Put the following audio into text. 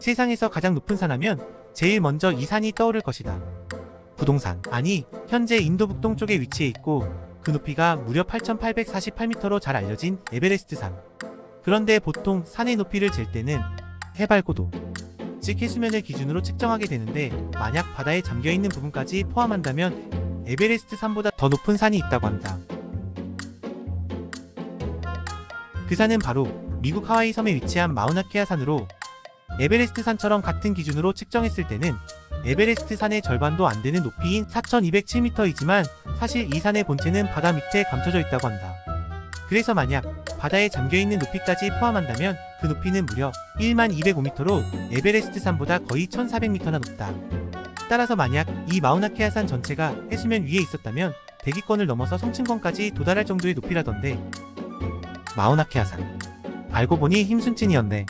세상에서 가장 높은 산 하면 제일 먼저 이 산이 떠오를 것이다. 부동산. 아니, 현재 인도 북동 쪽에 위치해 있고 그 높이가 무려 8,848m로 잘 알려진 에베레스트 산. 그런데 보통 산의 높이를 잴 때는 해발 고도, 즉 해수면을 기준으로 측정하게 되는데 만약 바다에 잠겨 있는 부분까지 포함한다면 에베레스트 산보다 더 높은 산이 있다고 한다. 그 산은 바로 미국 하와이 섬에 위치한 마우나케아 산으로 에베레스트 산처럼 같은 기준으로 측정했을 때는 에베레스트 산의 절반도 안 되는 높이인 4,207m이지만 사실 이 산의 본체는 바다 밑에 감춰져 있다고 한다. 그래서 만약 바다에 잠겨 있는 높이까지 포함한다면 그 높이는 무려 1만 205m로 에베레스트 산보다 거의 1,400m나 높다. 따라서 만약 이 마우나케아 산 전체가 해수면 위에 있었다면 대기권을 넘어서 성층권까지 도달할 정도의 높이라던데 마우나케아 산 알고 보니 힘순찐이었네.